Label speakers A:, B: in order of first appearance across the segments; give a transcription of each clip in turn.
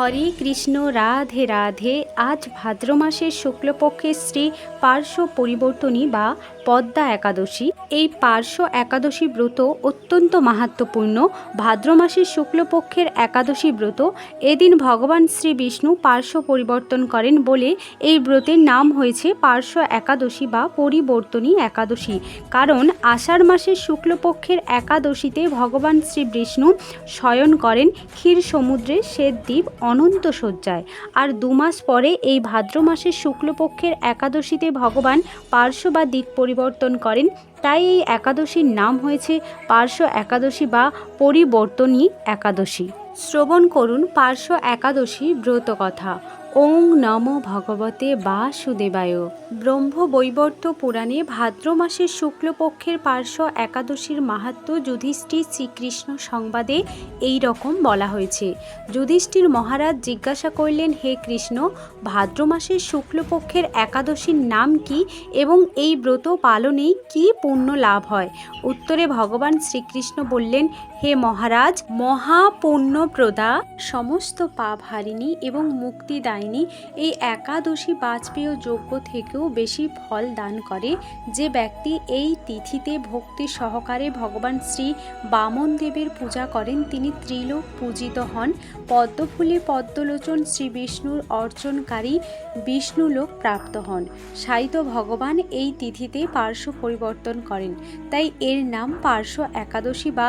A: হরে কৃষ্ণ রাধে রাধে আজ ভাদ্র মাসের শুক্লপক্ষের শ্রী পার্শ্ব পরিবর্তনী বা পদ্মা একাদশী এই পার্শ্ব একাদশী ব্রত অত্যন্ত মাহাত্মপূর্ণ ভাদ্র মাসের শুক্লপক্ষের একাদশী ব্রত এদিন ভগবান শ্রী বিষ্ণু পার্শ্ব পরিবর্তন করেন বলে এই ব্রতের নাম হয়েছে পার্শ্ব একাদশী বা পরিবর্তনী একাদশী কারণ আষাঢ় মাসের শুক্লপক্ষের একাদশীতে ভগবান শ্রী বিষ্ণু শয়ন করেন ক্ষীর সমুদ্রে শ্বেত দ্বীপ অনন্ত শয্যায় আর দু মাস পরে এই ভাদ্র মাসের শুক্লপক্ষের একাদশীতে ভগবান পার্শ্ব বা দ্বীপ পরিবর্তন পরিবর্তন করেন তাই এই একাদশীর নাম হয়েছে পার্শ্ব একাদশী বা পরিবর্তনী একাদশী শ্রবণ করুন পার্শ্ব একাদশী ব্রত কথা ওং নম ভগবতে বাসুদেবায় বৈবর্ত পুরাণে ভাদ্র মাসের শুক্লপক্ষের পার্শ্ব একাদশীর মাহাত্ম যুধিষ্ঠির শ্রীকৃষ্ণ সংবাদে এই রকম বলা হয়েছে যুধিষ্ঠির মহারাজ জিজ্ঞাসা করলেন হে কৃষ্ণ ভাদ্র মাসের শুক্লপক্ষের একাদশীর নাম কি এবং এই ব্রত পালনে কি পুণ্য লাভ হয় উত্তরে ভগবান শ্রীকৃষ্ণ বললেন হে মহারাজ মহাপুণ্যপ্রদা সমস্ত পাপ হারিণী এবং মুক্তিদায় পায়নি এই একাদশী বাজপেয় যোগ্য থেকেও বেশি ফল দান করে যে ব্যক্তি এই তিথিতে ভক্তি সহকারে ভগবান শ্রী বামন দেবের পূজা করেন তিনি ত্রিলোক পূজিত হন পদ্মফুলে পদ্মলোচন শ্রী বিষ্ণুর অর্জনকারী বিষ্ণুলোক প্রাপ্ত হন সাহিত্য ভগবান এই তিথিতে পার্শ্ব পরিবর্তন করেন তাই এর নাম পার্শ্ব একাদশী বা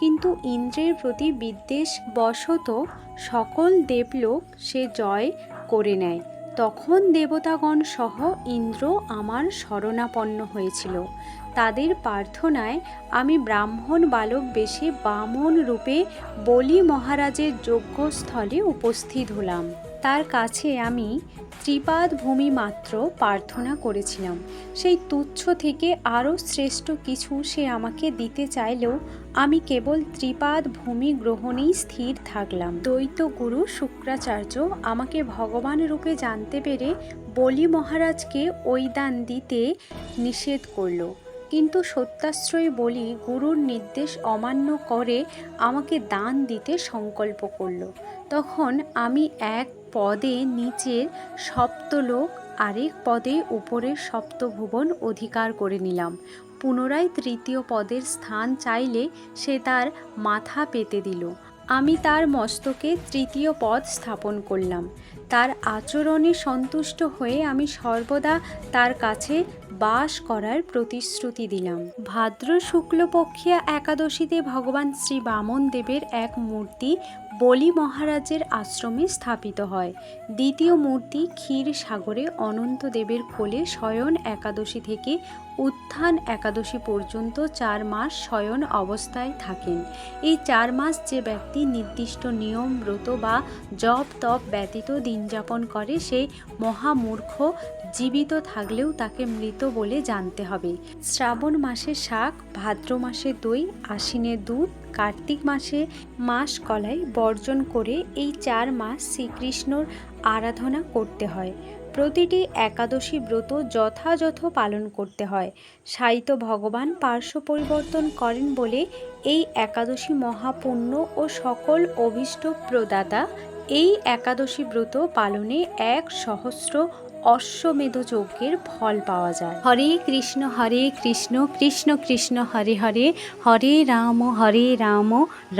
A: কিন্তু ইন্দ্রের প্রতি বিদ্বেষ বশত সকল দেবলোক সে জয় করে নেয় তখন দেবতাগণ সহ ইন্দ্র আমার শরণাপন্ন হয়েছিল তাদের প্রার্থনায় আমি ব্রাহ্মণ বালক বেশে বামন রূপে বলি মহারাজের যজ্ঞস্থলে উপস্থিত হলাম তার কাছে আমি ত্রিপাদ ভূমি মাত্র প্রার্থনা করেছিলাম সেই তুচ্ছ থেকে আরও শ্রেষ্ঠ কিছু সে আমাকে দিতে চাইলেও আমি কেবল ত্রিপাদ ভূমি গ্রহণেই স্থির থাকলাম দ্বৈত গুরু শুক্রাচার্য আমাকে ভগবান রূপে জানতে পেরে বলি মহারাজকে ওই দান দিতে নিষেধ করলো কিন্তু সত্যাশ্রয় বলি গুরুর নির্দেশ অমান্য করে আমাকে দান দিতে সংকল্প করল তখন আমি এক পদে নিচের সপ্তলোক আরেক পদে উপরের সপ্তভুবন অধিকার করে নিলাম পুনরায় তৃতীয় পদের স্থান চাইলে সে তার মাথা পেতে দিল আমি তার মস্তকে তৃতীয় পদ স্থাপন করলাম তার আচরণে সন্তুষ্ট হয়ে আমি সর্বদা তার কাছে বাস করার প্রতিশ্রুতি দিলাম ভাদ্র শুক্লপক্ষে একাদশীতে ভগবান শ্রী বামন দেবের এক মূর্তি বলি মহারাজের আশ্রমে স্থাপিত হয় দ্বিতীয় মূর্তি ক্ষীর সাগরে অনন্ত দেবের কোলে শয়ন একাদশী থেকে উত্থান একাদশী পর্যন্ত চার মাস শয়ন অবস্থায় থাকেন এই চার মাস যে ব্যক্তি নির্দিষ্ট নিয়ম ব্রত বা জপ তপ ব্যতীত দিন দিন যাপন করে সেই মহামূর্খ জীবিত থাকলেও তাকে মৃত বলে জানতে হবে শ্রাবণ মাসে শাক ভাদ্র মাসে দই আশ্বিনে দুধ কার্তিক মাসে মাস কলাই বর্জন করে এই চার মাস শ্রীকৃষ্ণর আরাধনা করতে হয় প্রতিটি একাদশী ব্রত যথাযথ পালন করতে হয় সাহিত্য ভগবান পার্শ্ব পরিবর্তন করেন বলে এই একাদশী মহাপুণ্য ও সকল অভীষ্ট প্রদাতা এই একাদশী ব্রত পালনে এক সহস্র অশ্বমেধ যজ্ঞের ফল পাওয়া যায় হরে কৃষ্ণ হরে কৃষ্ণ কৃষ্ণ কৃষ্ণ হরে হরে হরে রাম হরে রাম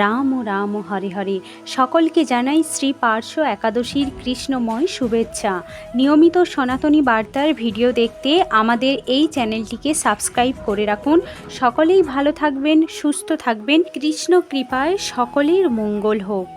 A: রাম রাম হরে হরে সকলকে জানাই শ্রী পার্শ্ব একাদশীর কৃষ্ণময় শুভেচ্ছা নিয়মিত সনাতনী বার্তার ভিডিও দেখতে আমাদের এই চ্যানেলটিকে সাবস্ক্রাইব করে রাখুন সকলেই ভালো থাকবেন সুস্থ থাকবেন কৃষ্ণ কৃপায় সকলের মঙ্গল হোক